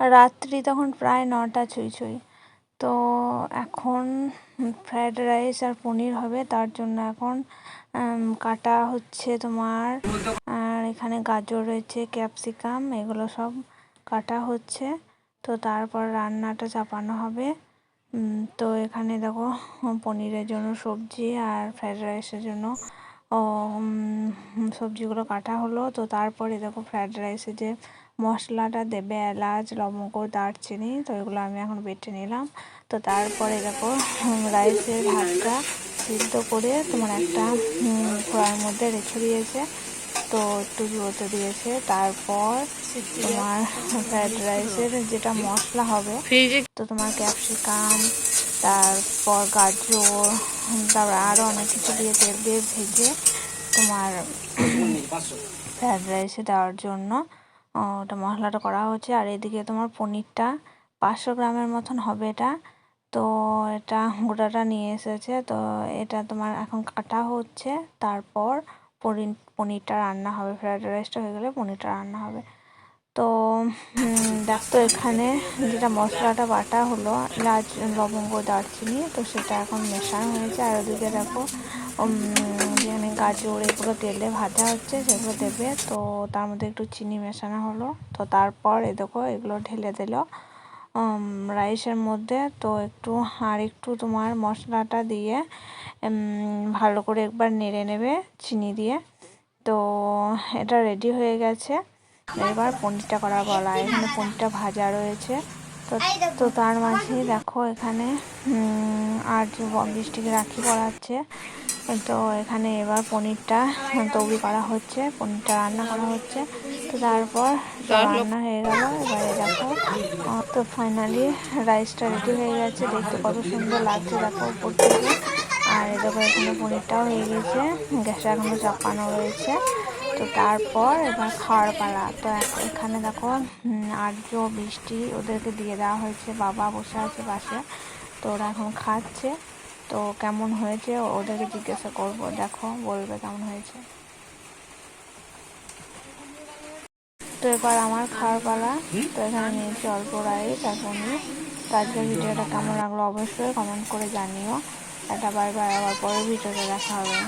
রাত্রি তখন প্রায় নটা ছুঁই ছুঁই তো এখন ফ্রায়েড রাইস আর পনির হবে, তার জন্য এখন কাটা হচ্ছে তোমার, আর এখানে গাজর রয়েছে, ক্যাপসিকাম, এগুলো সব কাটা হচ্ছে। তো তারপর রান্নাটা চাপানো হবে। তো এখানে দেখো, পনিরের জন্য সবজি আর ফ্রায়েড রাইসের জন্য সবজিগুলো কাটা হলো। তো তারপরে দেখো ফ্রায়েড রাইসে যে মশলাটা দেবে এলাচ লবঙ্গ দারচিনি তো এগুলো আমি এখন বেটে নিলাম। তো তারপরে দেখো রাইসের ভাতটা সিদ্ধ করে তোমার একটা উম, মধ্যে রেখে দিয়েছে। তো একটু জোতে দিয়েছে। তারপর তোমার ফ্রায়েড রাইসের যেটা মশলা হবে তো তোমার ক্যাপসিকাম তারপর গাজর তারপর আরও অনেক কিছু দিয়ে তেল দিয়ে ভেজে তোমার ফ্রায়েড রাইসে দেওয়ার জন্য ওটা মশলাটা করা হচ্ছে। আর এদিকে তোমার পনিরটা পাঁচশো গ্রামের মতন হবে এটা। তো এটা গোটাটা নিয়ে এসেছে। তো এটা তোমার এখন কাটা হচ্ছে। তারপর পনির, পনিরটা রান্না হবে। ফ্রায়েড রাইসটা হয়ে গেলে পনিরটা রান্না হবে। তো দেখো এখানে যেটা মশলাটা বাটা হলো, এলাচ, লবঙ্গ, দারচিনি, তো সেটা এখন মেশানো হয়েছে। আর ওদিকে দেখো যেখানে গাজর, এগুলো তেলে ভাজা হচ্ছে, সেগুলো দেবে। তো তার মধ্যে একটু চিনি মেশানো হলো। তো তারপর এ দেখো, এগুলো ঢেলে দিল। রাইসের মধ্যে তো একটু, আর একটু তোমার মশলাটা দিয়ে ভালো করে একবার নেড়ে নেবে চিনি দিয়ে। তো এটা রেডি হয়ে গেছে। এবার পনিরটা করা বলা এখানে পনিরটা ভাজা রয়েছে। তো তো তার মাঝে দেখো এখানে আর বৃষ্টিকে রাখি পড়াচ্ছে। তো এখানে এবার পনিরটা তৈরি করা হচ্ছে পনিরটা রান্না করা হচ্ছে। তো তারপর রান্না হয়ে গেল। এবারে দেখো তো ফাইনালি রাইসটা রেডি হয়ে গেছে। দেখতে কত সুন্দর লাগছে দেখো উপর থেকে। আর এ দেখো এখানে পনিরটাও হয়ে গেছে। গ্যাসটা এখনও চাপানো রয়েছে। তো তারপর এবার খাওয়ার পালা। তো এখানে দেখো আর্য বৃষ্টি ওদেরকে দিয়ে দেওয়া হয়েছে বাবা বসে আছে পাশে। তো ওরা এখন খাচ্ছে। তো কেমন হয়েছে ওদেরকে জিজ্ঞাসা করব দেখো বলবে কেমন হয়েছে। তো এবার আমার খাওয়ার পালা। তো এখানে নিয়েছি অল্প রাইস আর পনির। তো আজকের ভিডিওটা কেমন লাগল অবশ্যই কমেন্ট করে জানিও। একটা বারবার আবার পরের ভিডিওতে দেখা হবে।